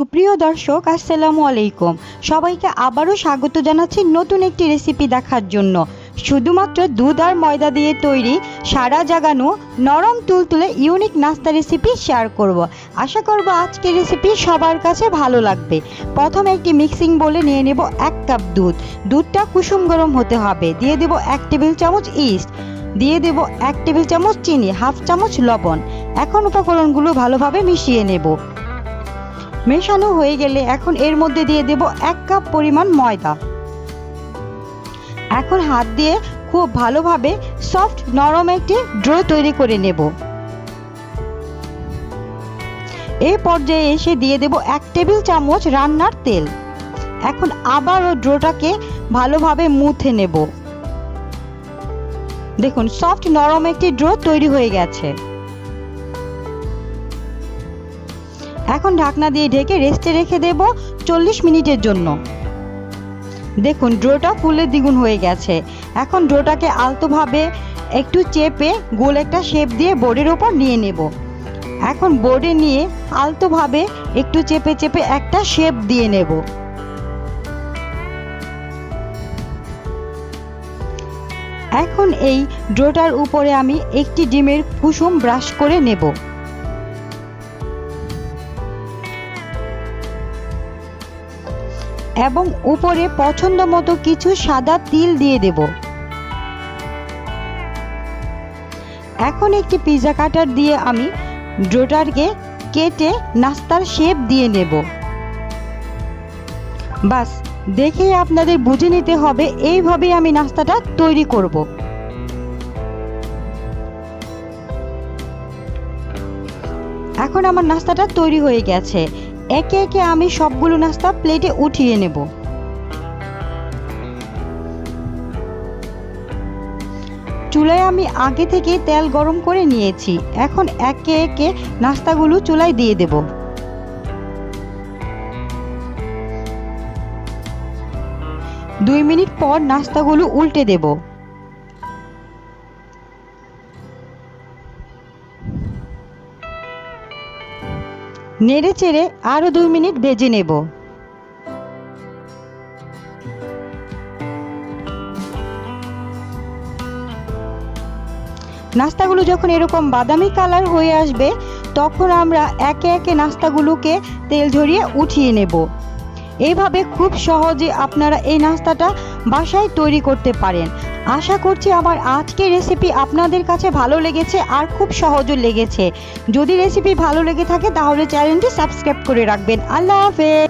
সুপ্রিয় দর্শক, আসসালামু আলাইকুম। সবাইকে আবারও স্বাগত জানাচ্ছি নতুন একটি রেসিপি দেখার জন্য। শুধুমাত্র দুধ আর ময়দা দিয়ে তৈরি, সারা জাগানো, নরম তুলতুলে ইউনিক নাস্তা রেসিপি শেয়ার করব। আশা করব আজকের রেসিপি সবার কাছে ভালো লাগবে। প্রথমে একটি মিক্সিং বলে নিয়ে নেব এক কাপ দুধ। দুধটা কুসুম গরম হতে হবে। দিয়ে দেব এক টেবিল চামচ ইস্ট দিয়ে দেব এক টেবিল চামচ চিনি, হাফ চামচ লবণ। এখন উপকরণগুলো ভালোভাবে মিশিয়ে নেব। মেশানো হয়ে গেলে এখন এর মধ্যে দিয়ে দেব এক কাপ পরিমাণ ময়দা। এখন হাত দিয়ে খুব ভালোভাবে সফট নরম একটি ড্রো তৈরি করে নেব। এই পর্যায়ে এসে দিয়ে দেব এক টেবিল চামচ রান্নার তেল। এখন আবারও ড্রোটাকে ভালোভাবে মুথে নেব। দেখুন, সফট নরম একটি ড্রো তৈরি হয়ে গেছে। এখন ঢাকনা দিয়ে ঢেকে রেস্টে রেখে দেব চল্লিশ মিনিটের জন্য। দেখুন, ড্রোটা ফুলে দ্বিগুণ হয়ে গেছে। এখন ড্রোটাকে আলতোভাবে একটু চেপে গোল একটা শেপ দিয়ে বোর্ডের ওপর নিয়ে নেব। এখন বোর্ডে নিয়ে আলতোভাবে একটু চেপে চেপে একটা শেপ দিয়ে নেব। এখন এই ড্রোটার উপরে আমি একটি ডিমের কুসুম ব্রাশ করে নেব। এবং উপরে পছন্দ মতো কিছু সাদা তিল দিয়ে দেব। এখন একটি পিৎজা কাটার দিয়ে আমি ড্রোটারকে কেটে নাস্তার শেপ দিয়ে নেব। বাস, দেখেই আপনাদের বুঝে নিতে হবে, এইভাবেই আমি নাস্তাটা তৈরি করব। এখন আমার নাস্তাটা তৈরি হয়ে গেছে। একে একে আমি সবগুলো নাস্তা প্লেটে উঠিয়ে নেব। চুলায় আমি আগে থেকে তেল গরম করে নিয়েছি। এখন একে একে নাস্তাগুলো চুলায় দিয়ে দেব। দুই মিনিট পর নাস্তাগুলো উল্টে দেব। নেড়ে চেড়ে আরও দুই মিনিট ভেজে নেব। নাস্তাগুলো যখন এরকম বাদামি কালার হয়ে আসবে, তখন আমরা একে একে নাস্তাগুলোকে তেল ঝরিয়ে উঠিয়ে নেব। এইভাবে খুব সহজে আপনারা এই নাস্তাটা বাসায় তৈরি করতে পারেন। আশা করছি আমার আজকের রেসিপি আপনাদের কাছে ভালো লেগেছে আর খুব সহজও লেগেছে। যদি রেসিপি ভালো লেগে থাকে তাহলে চ্যানেলটি সাবস্ক্রাইব করে রাখবেন। আল্লাহ হাফেজ।